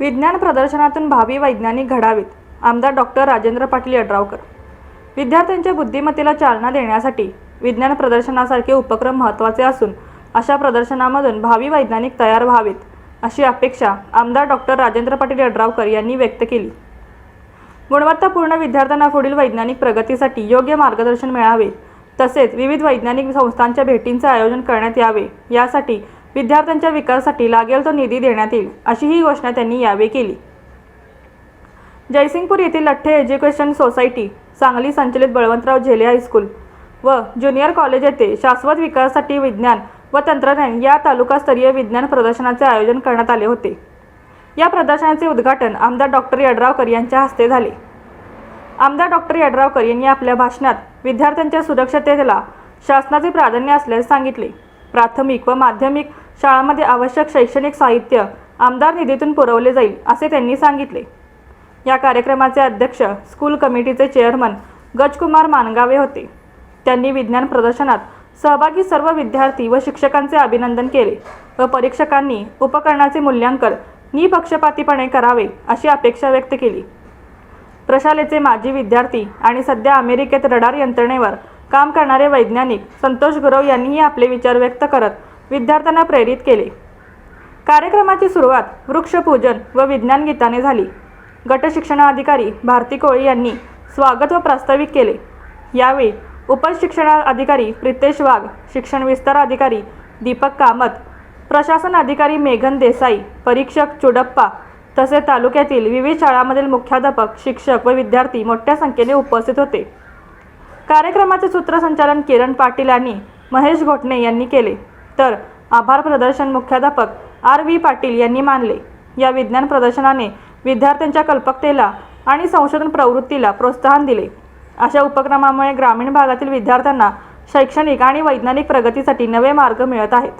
विज्ञान प्रदर्शनातून भावी वैज्ञानिक घडावेत. आमदार डॉक्टर राजेंद्र पाटील यड्रावकर. विद्यार्थ्यांच्या बुद्धिमत्तेला चालना देण्यासाठी विज्ञान प्रदर्शनासारखे उपक्रम महत्त्वाचे असून अशा प्रदर्शनामधून भावी वैज्ञानिक तयार व्हावेत अशी अपेक्षा आमदार डॉक्टर राजेंद्र पाटील यड्रावकर यांनी व्यक्त केली. गुणवत्तापूर्ण विद्यार्थ्यांना पुढील वैज्ञानिक प्रगतीसाठी योग्य मार्गदर्शन मिळावे तसेच विविध वैज्ञानिक संस्थांच्या भेटींचे आयोजन करण्यात यावे यासाठी विद्यार्थ्यांच्या विकासासाठी लागेल तो निधी देण्यात येईल अशी ही घोषणा त्यांनी यावेळी केली. जयसिंगपूर येथील लठ्ठे एज्युकेशन सोसायटी सांगली संचलित बळवंतराव झेले हायस्कूल व ज्युनियर कॉलेज येथे शाश्वत विकासासाठी विज्ञान व तंत्रज्ञान या तालुकास्तरीय विज्ञान प्रदर्शनाचे आयोजन करण्यात आले होते. या प्रदर्शनाचे उद्घाटन आमदार डॉक्टर यड्रावकर यांच्या हस्ते झाले. आमदार डॉक्टर यड्रावकर यांनी आपल्या भाषणात विद्यार्थ्यांच्या सुरक्षतेला शासनाचे प्राधान्य असल्याचे सांगितले. प्राथमिक व माध्यमिक शाळांमध्ये आवश्यक शैक्षणिक साहित्य आमदार निधीतून पुरवले जाईल असे त्यांनी सांगितले. या कार्यक्रमाचे अध्यक्ष स्कूल कमिटीचे चेअरमन गजकुमार मानगावे होते. त्यांनी विज्ञान प्रदर्शनात सहभागी सर्व विद्यार्थी व शिक्षकांचे अभिनंदन केले व परीक्षकांनी उपकरणाचे मूल्यांकन निपक्षपातीपणे करावे अशी अपेक्षा व्यक्त केली. प्रशालेचे माजी विद्यार्थी आणि सध्या अमेरिकेत रडार यंत्रणेवर काम करणारे वैज्ञानिक संतोष गुरव यांनीही आपले विचार व्यक्त करत विद्यार्थ्यांना प्रेरित केले. कार्यक्रमाची सुरुवात वृक्षपूजन व विज्ञान गीताने झाली. गटशिक्षणाधिकारी भारती कोळी यांनी स्वागत व प्रास्ताविक केले. यावेळी उपशिक्षणाधिकारी प्रितेश वाघ शिक्षण विस्तार अधिकारी दीपक कामत प्रशासन अधिकारी मेघन देसाई परीक्षक चुडप्पा तसेच तालुक्यातील विविध शाळांमधील मुख्याध्यापक शिक्षक व विद्यार्थी मोठ्या संख्येने उपस्थित होते. कार्यक्रमाचे सूत्रसंचालन किरण पाटील आणि महेश घोटणे यांनी केले. तर आभार प्रदर्शन मुख्याध्यापक आर व्ही पाटील यांनी मानले. या विज्ञान प्रदर्शनाने विद्यार्थ्यांच्या कल्पकतेला आणि संशोधन प्रवृत्तीला प्रोत्साहन दिले. अशा उपक्रमामुळे ग्रामीण भागातील विद्यार्थ्यांना शैक्षणिक आणि वैज्ञानिक प्रगतीसाठी नवे मार्ग मिळत आहेत.